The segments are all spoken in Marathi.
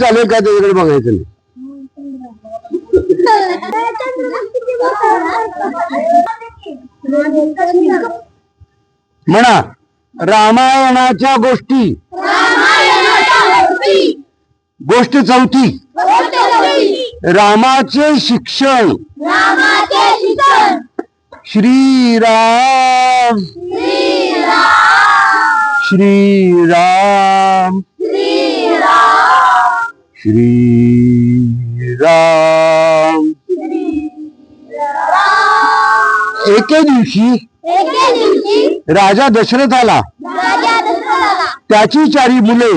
चालेल काय त्याच्याकडे बघायचं? नाही म्हणा रामायणाच्या गोष्टी. गोष्ट चौथी. रामाचे शिक्षण. श्रीराम. श्रीराम. एके दिवशी एके दिवशी राजा दशरथ आला राजा दशरथाला त्याची चारी मुले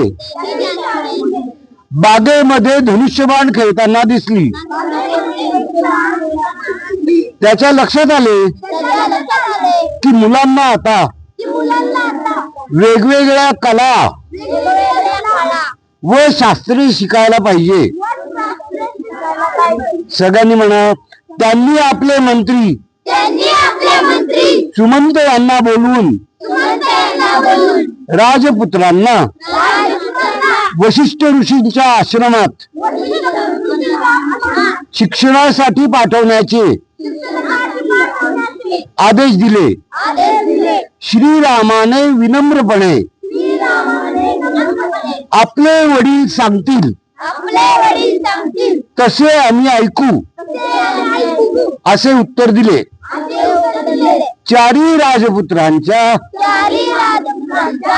बागेमध्ये धनुष्यबाण खेळताना दिसली. त्याच्या लक्षात आले की मुलांना आता वेगवेगळ्या कला व शास्त्रे शिकायला पाहिजे. सगळ्यांनी म्हणा त्यांनी आपले मंत्री सुमंत यांना बोलवून राजपुत्रांना वशिष्ठ ऋषींच्या आश्रमात शिक्षणासाठी पाठवण्याचे आदेश दिले श्रीरामाने विनम्रपणे आपले वडील सांगतील. आपले वडील सांगतील. तसे आम्ही ऐकू? असे उत्तर दिले. असे उत्तर दिले. चारी राजपुत्रांच्या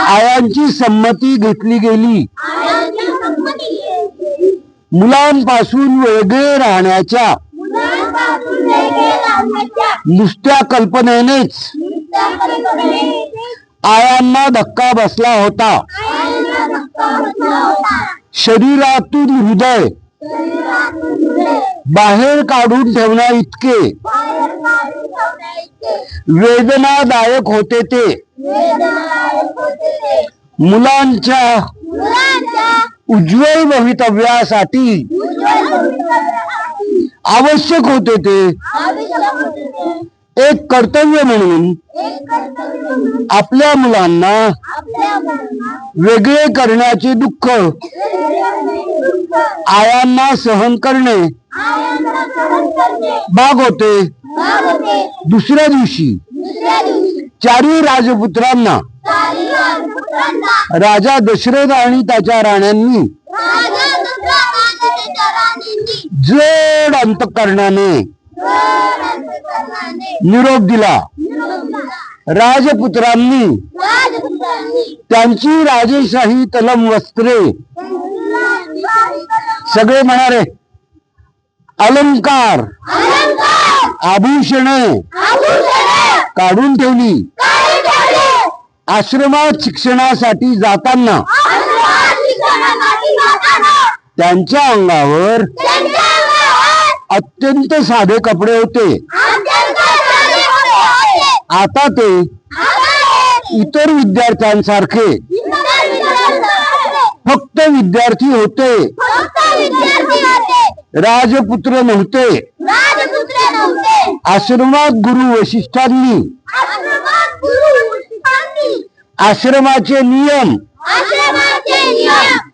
आयांची संमती घेतली गेली. मुलांपासून वेगळे राहण्याच्या नुसत्या कल्पनेनेच आयांना धक्का बसला होता आयांना धक्का बसला होता. शरीरातून हृदय बाहेर काढून ठेवण्या इतके. वेदनादायक होते ते. मुलांच्या उज्ज्वल भवितव्यासाठी आवश्यक होते ते. एक कर्तव्य म्हणून आपल्या मुलांना वेगळे करण्याचे दुःख आयांना सहन करणे भाग होते. दुसऱ्या दिवशी चारी राजपुत्रांना राजा दशरथ आणि त्याच्या राण्यांनी जड अंतःकरणाने निरोप दिला. राजपुत्रांनी त्यांची राजेशाही तलम वस्त्रे. सगळे म्हणारे अलंकार. आभूषणे. काढून ठेवली. आश्रमात शिक्षणासाठी जाताना त्यांच्या अंगावर अत्यंत साधे कपडे होते. आता ते इतर विद्यार्थ्यांसारखे फक्त विद्यार्थी होते. राजपुत्र नव्हते. आश्रमात गुरु वशिष्ठांनी आश्रमाचे नियम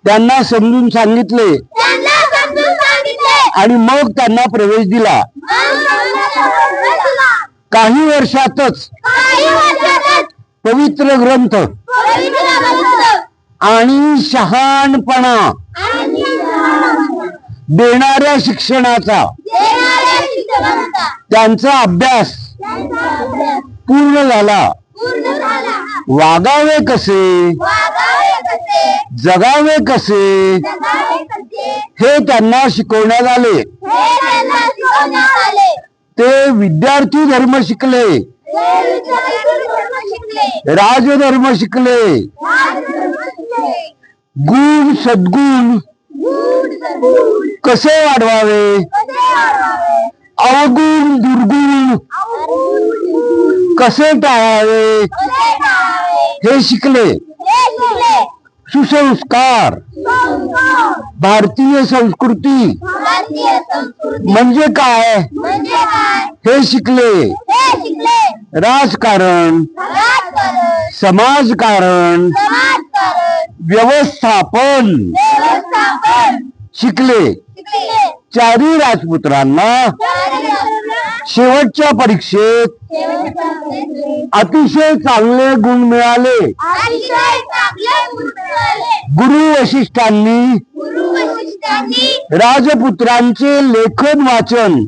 त्यांना समजून सांगितले. आणि मग त्यांना प्रवेश दिला. काही वर्षातच पवित्र ग्रंथ आणि शहाणपणा देणाऱ्या शिक्षणाचा त्यांचा अभ्यास. पूर्ण झाला. वागावे कसे? जगावे कसे? हे त्यांना शिकवण्यात आले. ते विद्यार्थी धर्म शिकले. राजधर्म शिकले. गुण सद्गुण गुण सद्गुण कसे वाढवावे? अवगुण दुर्गुण कसे टाळावे? हे शिकले. सुसंस्कार. भारतीय संस्कृती. म्हणजे काय? हे शिकले. राजकारण. समाजकारण व्यवस्थापन. शिकले शिकले. चारी राजपुत्रांना. शेवटच्या परीक्षेत अतिशय चांगले गुण मिळाले. गुरु वशिष्ठांनी राजपुत्रांचे लेखन वाचन.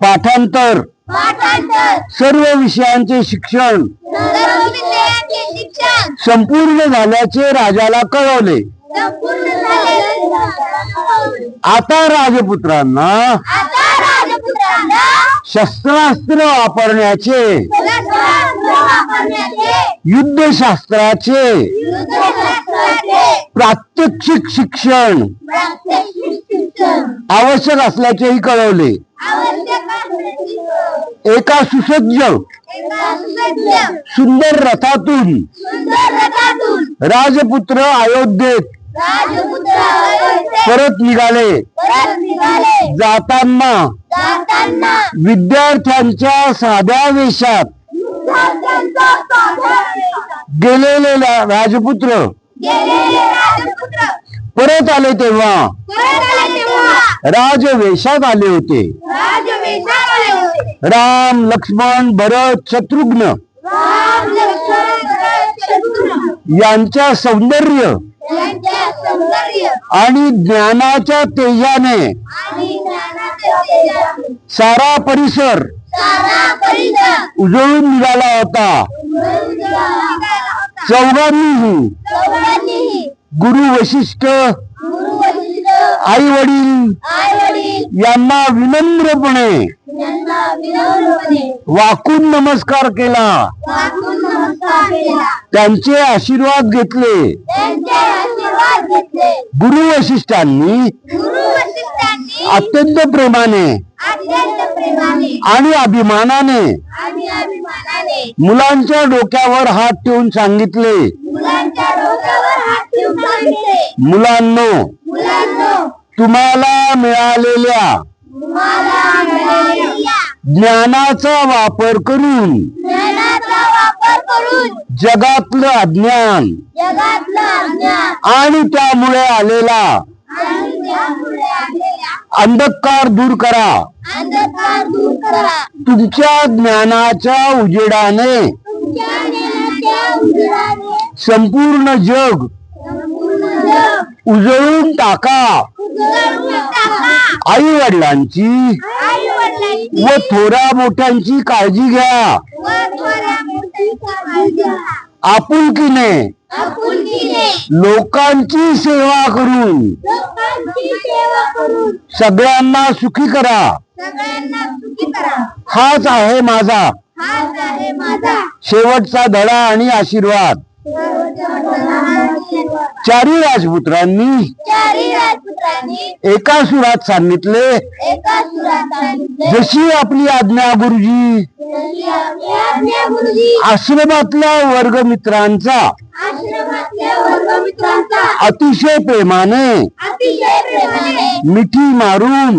पाठांतर. सर्व विषयांचे शिक्षण. संपूर्ण झाल्याचे राजाला कळवले. आता राजपुत्रांना शस्त्रास्त्र वापरण्याचे युद्धशास्त्राचे प्रात्यक्षिक शिक्षण आवश्यक असल्याचेही कळवले. एका सुसज्ज सुंदर रथातून. राजपुत्र अयोध्येत परत निघाले. जाताना. विद्यार्थ्यांच्या साध्या वेशात. गेलेले राजपुत्र. परत आले तेव्हा. राजवेशात आले होते. राम लक्ष्मण भरत शत्रुघ्न. यांच्या सौंदर्य. आणि ज्ञानाच्या तेजाने. सारा परिसर सारा परिसर उजळून निघाला होता. चौघांनीही गुरु वशिष्ठ आई वडील यांना विनम्रपणे वाकून नमस्कार केला. वाकून नमस्कार केला. त्यांचे आशीर्वाद घेतले. गुरु वशिष्ठांनी गुरु वशिष्ठांनी अत्यंत प्रेमाने आणि अभिमानाने मुलांच्या डोक्यावर हात ठेवून सांगितले. मुलांनो तुम्हाला मिळालेल्या ज्ञानाचा वापर करून ज्ञानाचा वापर करून जगातलं अज्ञान जगातलं अज्ञान आणि त्यामुळे आलेला आणि त्यामुळे आलेल्या अंधकार दूर करा. अंधकार दूर करा. तुमच्या ज्ञानाच्या उजेडाने तुमच्या ज्ञानाच्या उजेडाने संपूर्ण जग संपूर्ण जग उजळून टाका. आई वडिलांची व थोड्या मोठ्यांची काळजी घ्या. आपुलकीने लोकांची सेवा करून सगळ्यांना सुखी करा. हाच आहे माझा हाच आहे माझा शेवटचा धडा आणि आशीर्वाद. चारी राजपुत्रांनी एका सुरात सांगितले. एका सुरात सांगितले. जशी आपली आज्ञा गुरुजी. आश्रमातल्या वर्गमित्रांचा आश्रमातल्या वर्गमित्रांचा अतिशय प्रेमाने मिठी मारून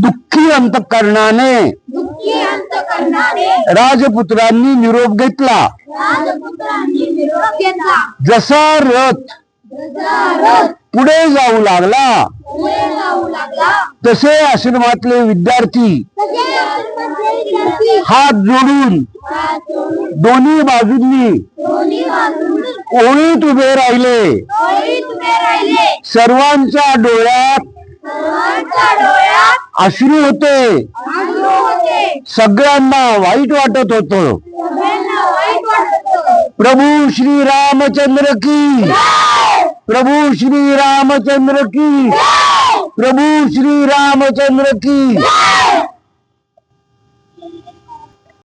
दुःखी अंतकरणाने राजपुत्रांनी निरोप घेतला. जसा रथ पुढे जाऊ लागला पुढे जाऊ लागला. तसे आश्रमातले विद्यार्थी तसे आश्रमातले विद्यार्थी. हात जोडून दोन्ही बाजूंनी ओळीत उभे राहिले. सर्वांच्या डोळ्यात अश्रू होते. अश्रू होते. सगळ्यांना वाईट वाटत होत. सगळ्यांना वाईट वाटत होतं. प्रभू श्री रामचंद्र की. प्रभू श्री रामचंद्र की. प्रभू श्री रामचंद्र की.